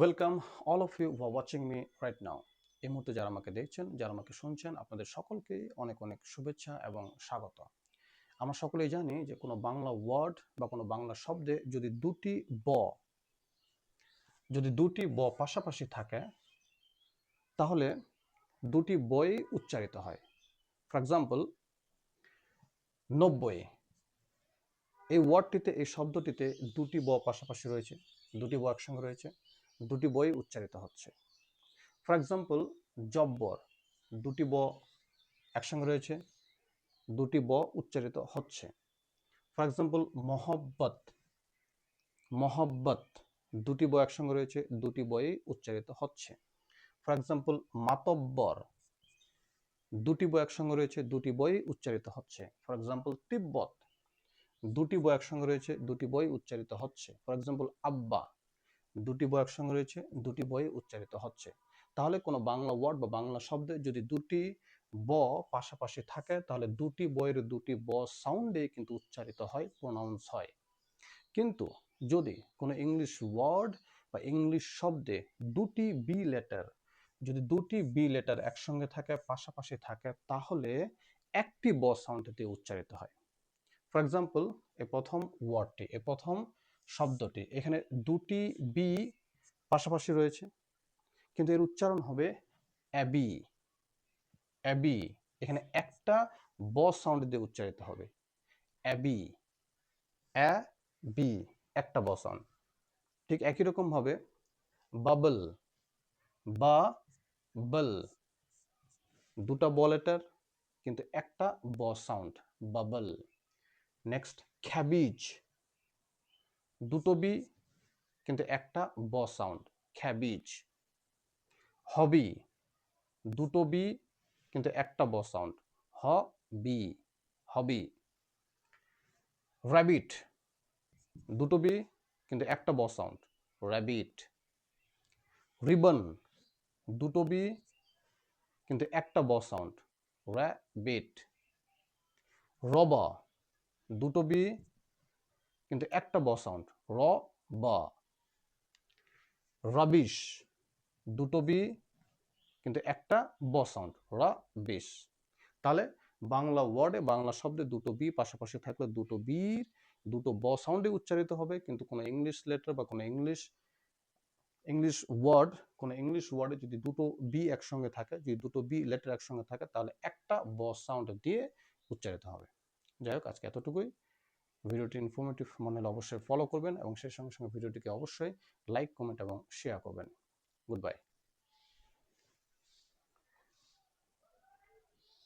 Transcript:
Welcome all of you watching me right now এই মুহূর্তে যারা আমাকে দেখছেন, যারা আমাকে শুনছেন, আপনাদের সকলকে অনেক অনেক শুভেচ্ছা এবং স্বাগত। আমরা সকলেই জানি যে কোনো বাংলা ওয়ার্ড বা কোনো বাংলা শব্দে যদি দুটি ব, যদি দুটি ব পাশাপাশি থাকে, তাহলে দুটি বই উচ্চারিত হয়। ফর এক্সাম্পল নব্বই। এই ওয়ার্ডটিতে এই শব্দটিতে দুটি ব পাশাপাশি রয়েছে, দুটি ব একসঙ্গে রয়েছে। দুটি বই উচ্চারিত হচ্ছে। ফর এক্সাম্পল জব্বর, দুটি ব একসঙ্গে রয়েছে, দুটি ব উচ্চারিত হচ্ছে। ফর এক্সাম্পল মহব্বত মহব্বত, দুটি ব একসঙ্গে রয়েছে, দুটি বই উচ্চারিত হচ্ছে। ফর এক্সাম্পল মাতব্বর, দুটি বই একসঙ্গে রয়েছে, দুটি বই উচ্চারিত হচ্ছে। ফর এক্সাম্পল তিব্বত, দুটি বই একসঙ্গে রয়েছে, দুটি বই উচ্চারিত হচ্ছে। ফর এক্সাম্পল আব্বা দুটি বই একসঙ্গে রয়েছে, দুটি বই উচ্চারিত হচ্ছে। তাহলে কোনো বাংলা ওয়ার্ড বা বাংলা শব্দে যদি দুটি ব পাশাপাশি থাকে, তাহলে দুটি বইয়ের দুটি ব সাউন্ডে কিন্তু উচ্চারিত হয় প্রোনাউন্স হয়। কিন্তু যদি কোনো ইংলিশ ওয়ার্ড বা ইংলিশ শব্দে দুটি বি লেটার যদি দুটি বি লেটার একসঙ্গে থাকে, পাশাপাশি থাকে, তাহলে একটি ব সাউন্ড দিয়ে উচ্চারিত হয়। ফর এক্সাম্পল এ প্রথম ওয়ার্ডটি এ প্রথম শব্দটি। এখানে দুটি বি পাশাপাশি রয়েছে, কিন্তু এর উচ্চারণ হবে অ্যাবি। অ্যাবি, এখানে একটা ব সাউন্ড দিয়ে উচ্চারিত হবে। অ্যাবি অ্যা বি একটা ব সাউন্ড ঠিক একই রকম হবে বাবল বা বল দুটা ব লেটার কিন্তু একটা ব সাউন্ড বাবল। নেক্সট খ্যাবিজ দুটো বি, কিন্তু একটা ব সাউন্ড খ্যাবিজ হবি, দুটো বি, কিন্তু একটা ব সাউন্ড হ বি হবি। র্যাবিট দুটো বি, কিন্তু একটা ব সাউন্ড র্যাবিট রিবন দুটো বি, কিন্তু একটা ব সাউন্ড র্যাবিট রবা দুটো বি কিন্তু একটা ব সাউন্ড র, বা। রাবিশ, দুটো বি, কিন্তু একটা ব সাউন্ড রা বিশ তাহলে বাংলা ওয়ার্ডে বাংলা শব্দে দুটো বি পাশাপাশি থাকলে দুটো বির দুটো ব সাউন্ডে উচ্চারিত হবে, কিন্তু কোনো ইংলিশ লেটার বা কোনো ইংলিশ ইংলিশ ওয়ার্ড কোনো ইংলিশ ওয়ার্ডে যদি দুটো বি একসঙ্গে থাকে, যদি দুটো বি লেটার একসঙ্গে থাকে, তাহলে একটা ব সাউন্ড দিয়ে উচ্চারিত হবে। যাই হোক, আজকে এতটুকুই। ভিডিওটি ইনফরমেটিভ মনে হলে অবশ্যই ফলো করবেন এবং সেই সঙ্গে সঙ্গে ভিডিওটিকে অবশ্যই লাইক কমেন্ট এবং শেয়ার করবেন। Good bye